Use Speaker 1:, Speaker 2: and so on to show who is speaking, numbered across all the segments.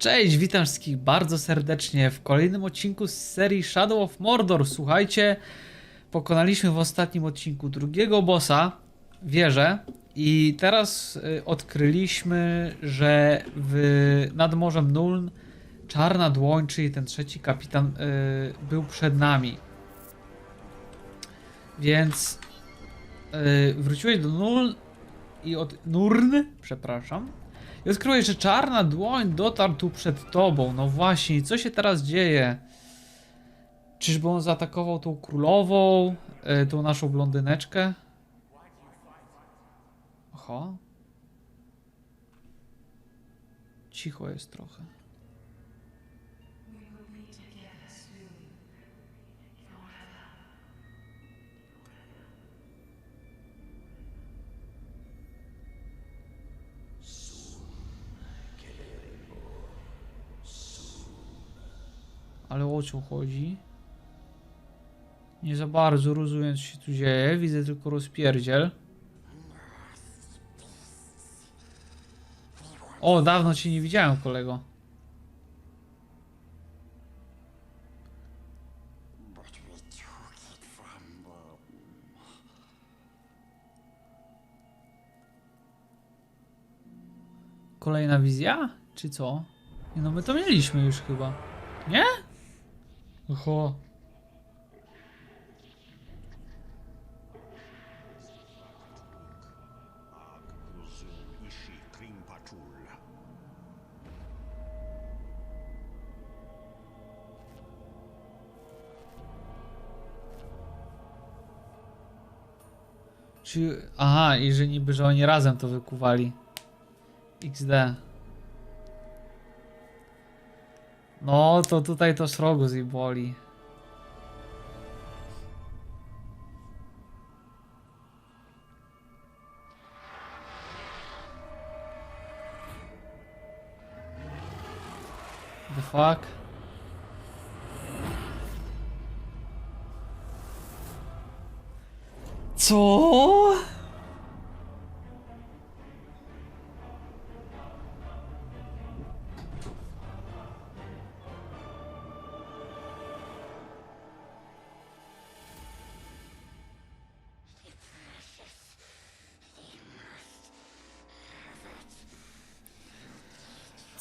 Speaker 1: Cześć, witam wszystkich bardzo serdecznie w kolejnym odcinku z serii Shadow of Mordor. Słuchajcie, pokonaliśmy w ostatnim odcinku drugiego bossa, wieżę, i teraz y, odkryliśmy, że w, nad Morzem Nuln Czarna Dłoń, czyli ten trzeci kapitan, y, był przed nami. Więc y, wróciłeś do Nuln i od Nurn, przepraszam, i odkryłeś, że czarna dłoń dotarł tu przed tobą. No właśnie, co się teraz dzieje? Czyżby on zaatakował tą królową, y, tą naszą blondyneczkę? Oho. Cicho jest trochę. Ale o co chodzi? Nie za bardzo rozumiem, co się tu dzieje. Widzę tylko rozpierdziel. O, dawno cię nie widziałem, kolego. Kolejna wizja? Czy co? No my to mieliśmy już chyba. Nie? Oho. Czy... Aha, i że niby, że oni razem to wykuwali. XD. No, to tutaj to Srogus i boli. The fuck? Co?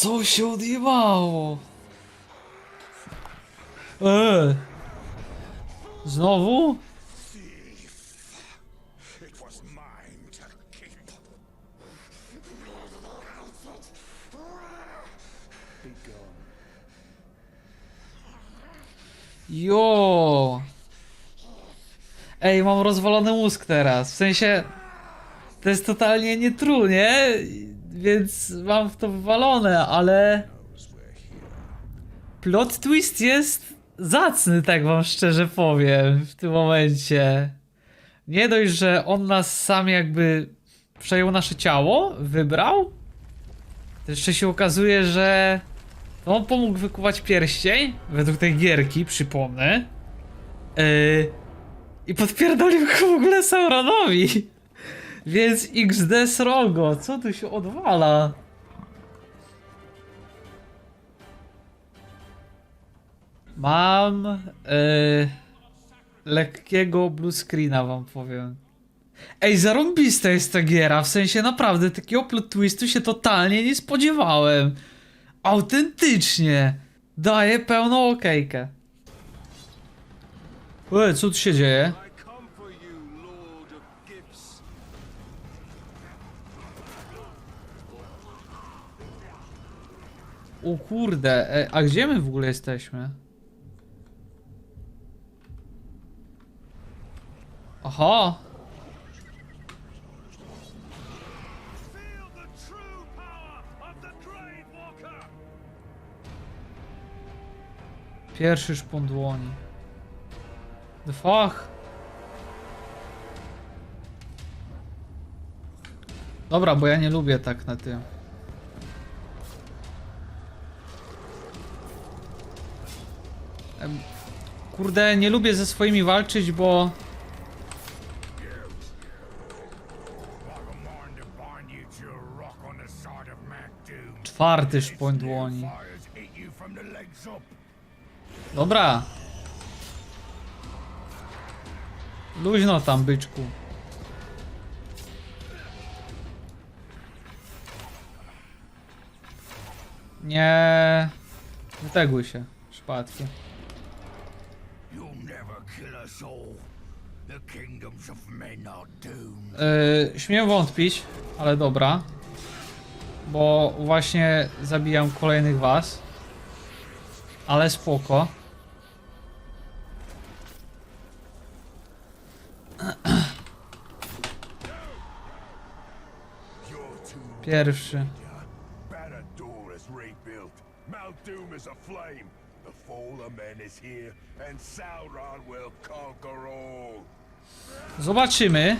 Speaker 1: Co się odjebało? Eee. Znowu? Jo. Ej, mam rozwalony mózg teraz. W sensie. To jest totalnie nie true, nie? Więc mam w to wywalone, ale. Plot twist jest zacny, tak wam szczerze powiem, w tym momencie. Nie dość, że on nas sam jakby przejął nasze ciało, wybrał. Jeszcze się okazuje, że no on pomógł wykuwać pierścień, według tej gierki, przypomnę. Yy, I podpierdolił go w ogóle Sauronowi. Więc XD srogo, co tu się odwala? Mam yy, lekkiego blue screena wam powiem. Ej, zarąbista jest ta giera, w sensie naprawdę takiego plot twistu się totalnie nie spodziewałem. Autentycznie. Daje pełną okejkę. Ej, co tu się dzieje? O kurde, e, a gdzie my w ogóle jesteśmy? Aha! Pierwszy szpon dłoni. The fuck? Dobra, bo ja nie lubię tak na tym. Kurde, nie lubię ze swoimi walczyć, bo. Czwarty szpoń dłoni. Dobra. Luźno tam, byczku. Nie. Wyteguj się, szpadki.
Speaker 2: Kill us all. The kingdoms of men are doomed.
Speaker 1: Yy, śmiem wątpić, ale dobra. Bo właśnie zabijam kolejnych was. Ale spoko. Pierwszy.
Speaker 2: Barad-dûr is rebuilt. Mount Doom is aflame.
Speaker 1: Zobaczymy.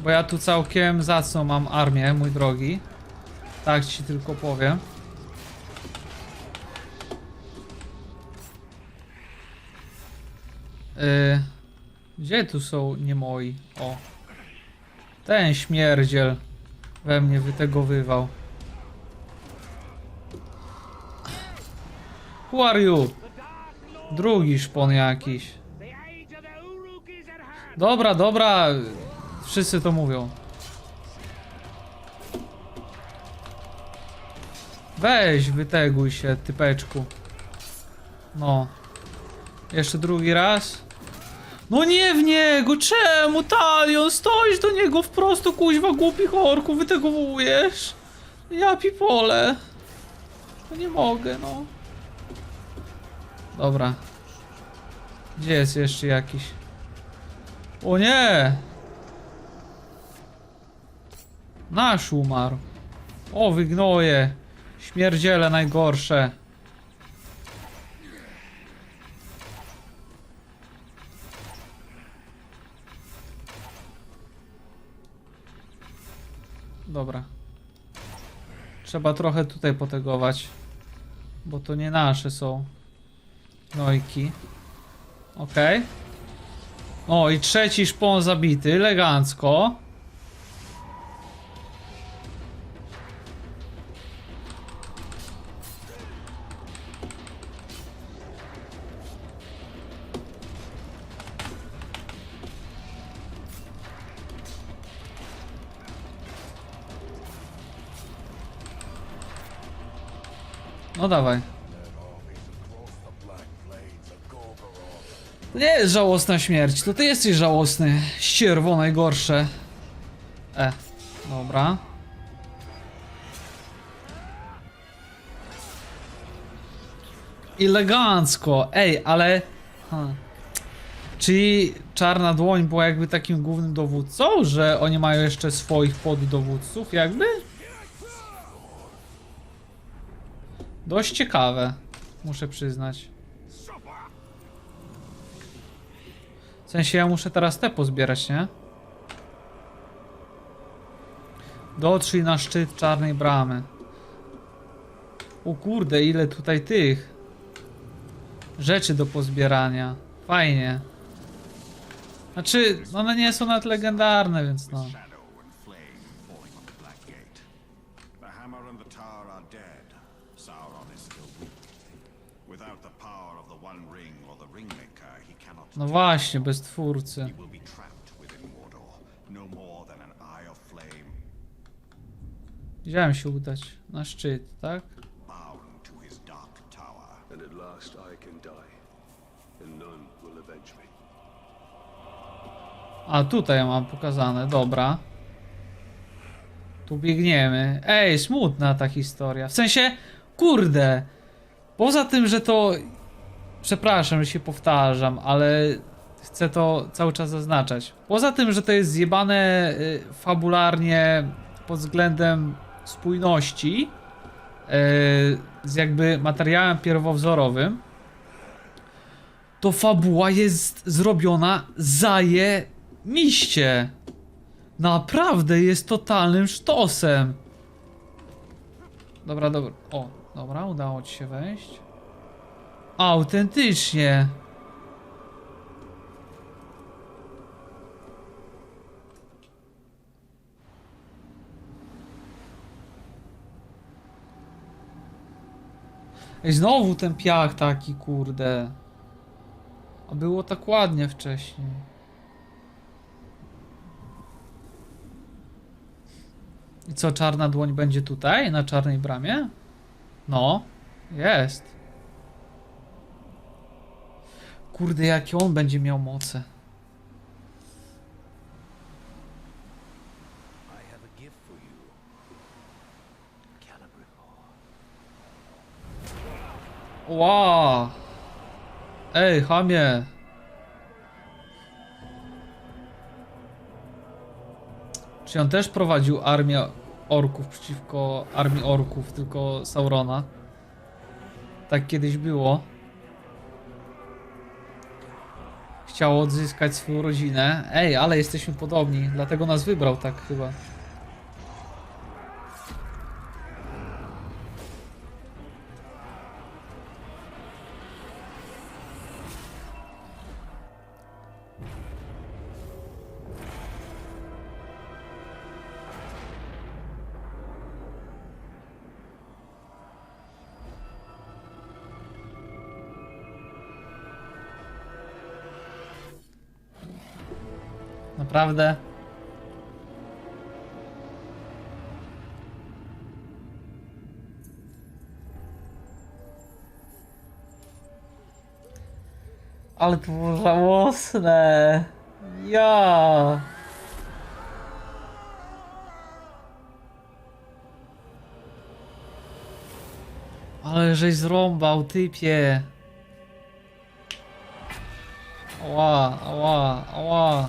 Speaker 1: Bo ja tu całkiem zacną mam armię, mój drogi. Tak ci tylko powiem. Yy, gdzie tu są nie moi? O. Ten śmierdziel we mnie wytegowywał. Who are you? Drugi szpon jakiś. Dobra, dobra. Wszyscy to mówią. Weź, wyteguj się, typeczku. No. Jeszcze drugi raz. No nie w niego, czemu talion? Stoisz do niego wprost, kuźwa głupich orków, wytegowujesz. Ja pipole. No nie mogę, no. Dobra. Gdzie jest jeszcze jakiś? O nie! Nasz umarł. O, wygnoje. Śmierdziele najgorsze. Dobra. Trzeba trochę tutaj potegować. Bo to nie nasze są. Nojki. Okej. O, i trzeci szpon zabity, elegancko. No dawaj. Nie jest żałosna śmierć, to ty jesteś żałosny. Ścierwo najgorsze. E, dobra. Elegancko. Ej, ale... Ha. Czyli Czarna Dłoń była jakby takim głównym dowódcą, że oni mają jeszcze swoich poddowódców jakby? Dość ciekawe, muszę przyznać. Sensie ja muszę teraz te pozbierać, nie? Dotrzyj na szczyt czarnej bramy. O kurde, ile tutaj tych rzeczy do pozbierania. Fajnie. Znaczy, one nie są nawet legendarne, więc no. No właśnie, bez twórcy.
Speaker 3: He will be trapped within Mordor, no more than an eye of flame,
Speaker 1: Chciałem się udać na szczyt, tak?
Speaker 3: bound to his dark tower.
Speaker 4: and at last I can die, and none will avenge me.
Speaker 1: A tutaj mam pokazane, dobra. Tu biegniemy. Ej, smutna ta historia. W sensie, kurde. Poza tym, że to. Przepraszam, że się powtarzam, ale chcę to cały czas zaznaczać. Poza tym, że to jest zjebane y, fabularnie pod względem spójności y, z jakby materiałem pierwowzorowym, to fabuła jest zrobiona zaje miście. Naprawdę jest totalnym sztosem. Dobra, dobra. O, Dobra, udało ci się wejść. Autentycznie! Ej, znowu ten piach taki, kurde. A było tak ładnie wcześniej. I co, czarna dłoń będzie tutaj, na czarnej bramie? No, jest. Kurde, jakie on będzie miał moce. Ła! Ej, chamie! Czy on też prowadził armię orków przeciwko armii orków, tylko Saurona? Tak kiedyś było. Chciał odzyskać swoją rodzinę. Ej, ale jesteśmy podobni, dlatego nas wybrał tak chyba. Naprawdę? Ale to było żałosne. Ja. Ale żeś zrąbał, typie. Ała, ała, ała.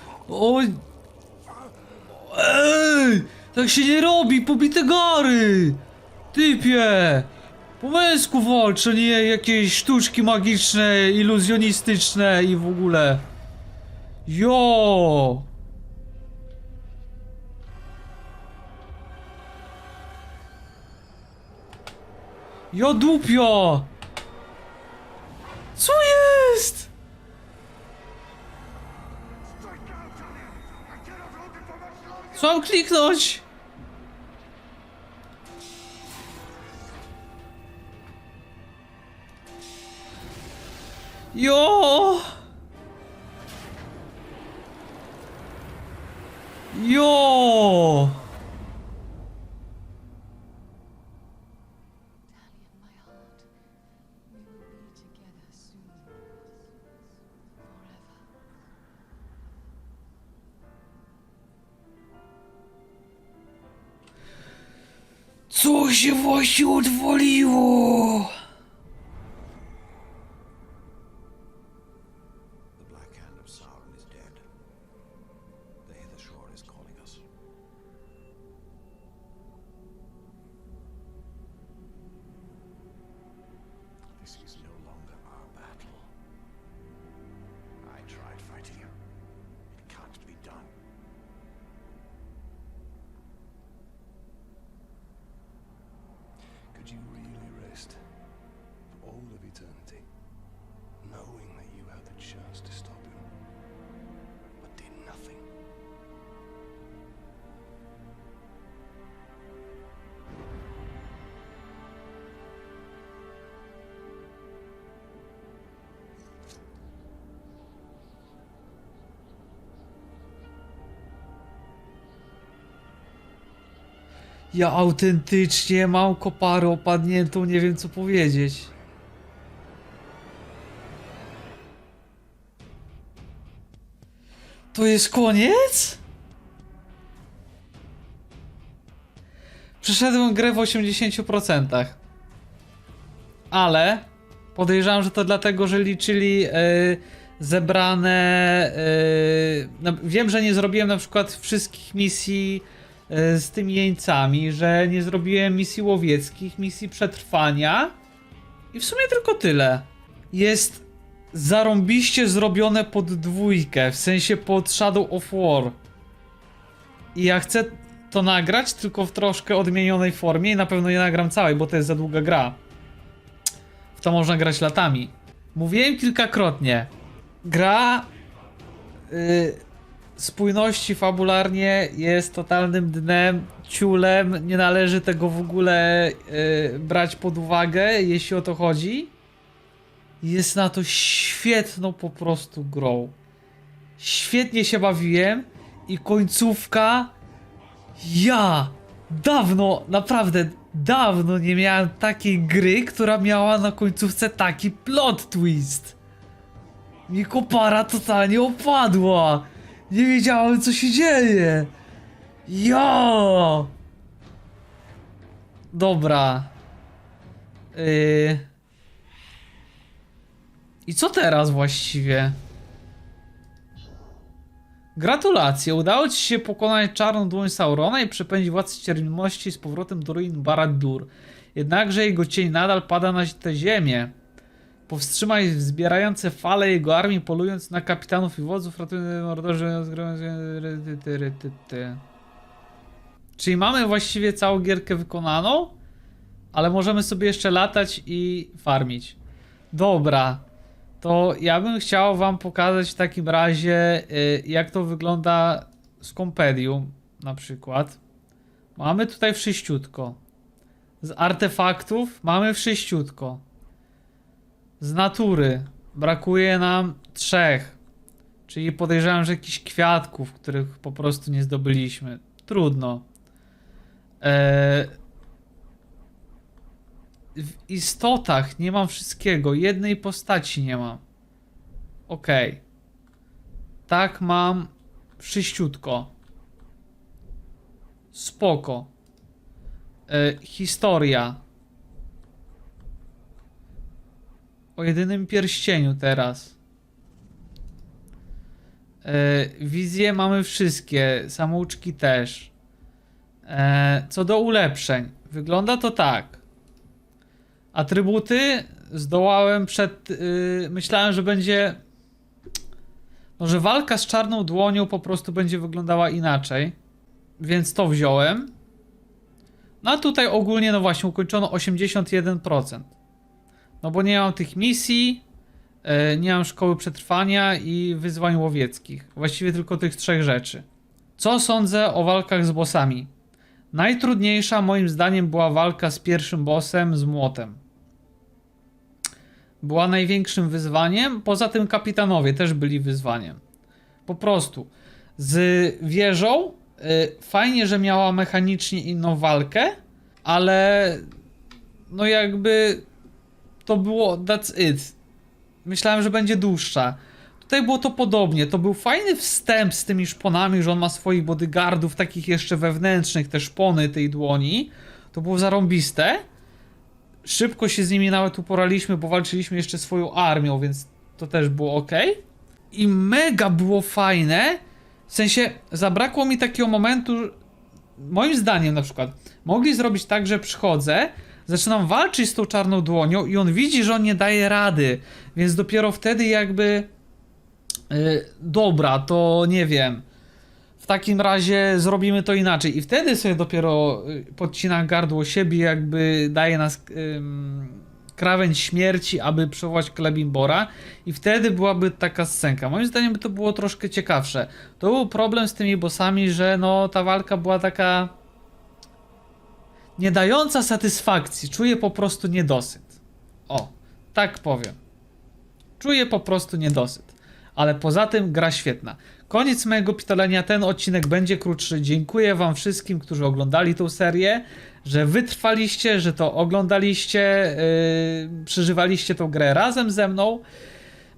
Speaker 1: Oj! Ej! Tak się nie robi, pobite gary! Typie! Po męsku walcz, nie jakieś sztuczki magiczne, iluzjonistyczne i w ogóle. Jo! Jo dupio! Co jest? Co mam kliknąć? Jo!
Speaker 3: Is calling us. This is no
Speaker 2: eternity, knowing that you had the chance to stop him, but did nothing?
Speaker 1: Ja autentycznie mam koparę opadniętą, nie wiem co powiedzieć. To jest koniec? Przeszedłem grę w 80%. Ale podejrzewam, że to dlatego, że liczyli e, zebrane. Yy, no, wiem, że nie zrobiłem na przykład wszystkich misji yy, z tymi jeńcami, że nie zrobiłem misji łowieckich, misji przetrwania. I w sumie tylko tyle. Jest zarąbiście zrobione pod dwójkę, w sensie pod Shadow of War. I ja chcę to nagrać, tylko w troszkę odmienionej formie i na pewno nie nagram całej, bo to jest za długa gra. W to można grać latami. Mówiłem kilkakrotnie. Gra y, spójności fabularnie jest totalnym dnem, ciulem. Nie należy tego w ogóle y, brać pod uwagę, jeśli o to chodzi. Jest na to świetną po prostu grą. Świetnie się bawiłem i końcówka. Ja dawno, naprawdę dawno nie miałem takiej gry, która miała na końcówce taki plot twist. Mi kopara totalnie opadła. Nie wiedziałem co się dzieje. Ja. Dobra. Yy... I co teraz właściwie? Gratulacje, udało ci się pokonać czarną dłoń Saurona i przepędzić władcę cierpliwości z powrotem do ruin Barad-dûr. Jednakże jego cień nadal pada na tę ziemię. Powstrzymaj wzbierające fale jego armii, polując na kapitanów i wodzów, ratując mordorzy. Czyli mamy właściwie całą gierkę wykonaną, ale możemy sobie jeszcze latać i farmić. Dobra, to ja bym chciał wam pokazać w takim razie, y, jak to wygląda z Compedium na przykład. Mamy tutaj wszyściutko. Z artefaktów mamy wszyściutko. Z natury brakuje nam trzech. Czyli podejrzewam, że jakichś kwiatków, których po prostu nie zdobyliśmy. Trudno. Eee, w istotach nie mam wszystkiego. Jednej postaci nie mam. Okej. Tak mam wszyściutko. Spoko. E, historia. O jedynym pierścieniu teraz. E, wizje mamy wszystkie. Samouczki też. E, co do ulepszeń. Wygląda to tak. Atrybuty zdołałem przed. Yy, myślałem, że będzie. No, że walka z czarną dłonią po prostu będzie wyglądała inaczej. Więc to wziąłem. No a tutaj ogólnie, no właśnie, ukończono 81%. No bo nie mam tych misji, yy, nie mam szkoły przetrwania i wyzwań łowieckich. Właściwie tylko tych trzech rzeczy. Co sądzę o walkach z bossami? Najtrudniejsza moim zdaniem była walka z pierwszym bossem z młotem. Była największym wyzwaniem, poza tym kapitanowie też byli wyzwaniem. Po prostu. Z wieżą y, fajnie, że miała mechanicznie inną walkę, ale no jakby to było that's it. Myślałem, że będzie dłuższa. Tutaj było to podobnie. To był fajny wstęp z tymi szponami, że on ma swoich bodyguardów, takich jeszcze wewnętrznych, te szpony tej dłoni. To było zarąbiste. Szybko się z nimi nawet uporaliśmy, bo walczyliśmy jeszcze swoją armią, więc to też było ok. I mega było fajne. W sensie, zabrakło mi takiego momentu, moim zdaniem na przykład, mogli zrobić tak, że przychodzę, zaczynam walczyć z tą czarną dłonią i on widzi, że on nie daje rady, więc dopiero wtedy jakby Yy, dobra, to nie wiem. Takim razie zrobimy to inaczej. I wtedy sobie dopiero y, podcina gardło siebie, jakby daje nas ym, krawędź śmierci, aby przywołać Klebimbora. I wtedy byłaby taka scenka. Moim zdaniem by to było troszkę ciekawsze. To był problem z tymi bossami, że no ta walka była taka nie dająca satysfakcji. Czuję po prostu niedosyt. O, tak powiem. Czuję po prostu niedosyt. Ale poza tym gra świetna. Koniec mojego pitolenia, ten odcinek będzie krótszy. Dziękuję wam wszystkim, którzy oglądali tą serię, że wytrwaliście, że to oglądaliście, yy, przeżywaliście tą grę razem ze mną.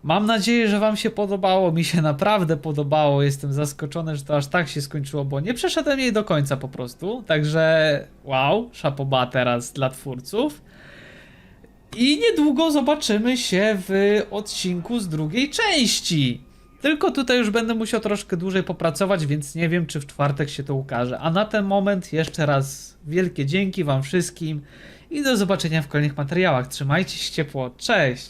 Speaker 1: Mam nadzieję, że wam się podobało. Mi się naprawdę podobało. Jestem zaskoczony, że to aż tak się skończyło, bo nie przeszedłem jej do końca po prostu. Także wow, szapoba teraz dla twórców. I niedługo zobaczymy się w odcinku z drugiej części. Tylko tutaj już będę musiał troszkę dłużej popracować, więc nie wiem, czy w czwartek się to ukaże. A na ten moment jeszcze raz wielkie dzięki Wam wszystkim i do zobaczenia w kolejnych materiałach. Trzymajcie się ciepło. Cześć!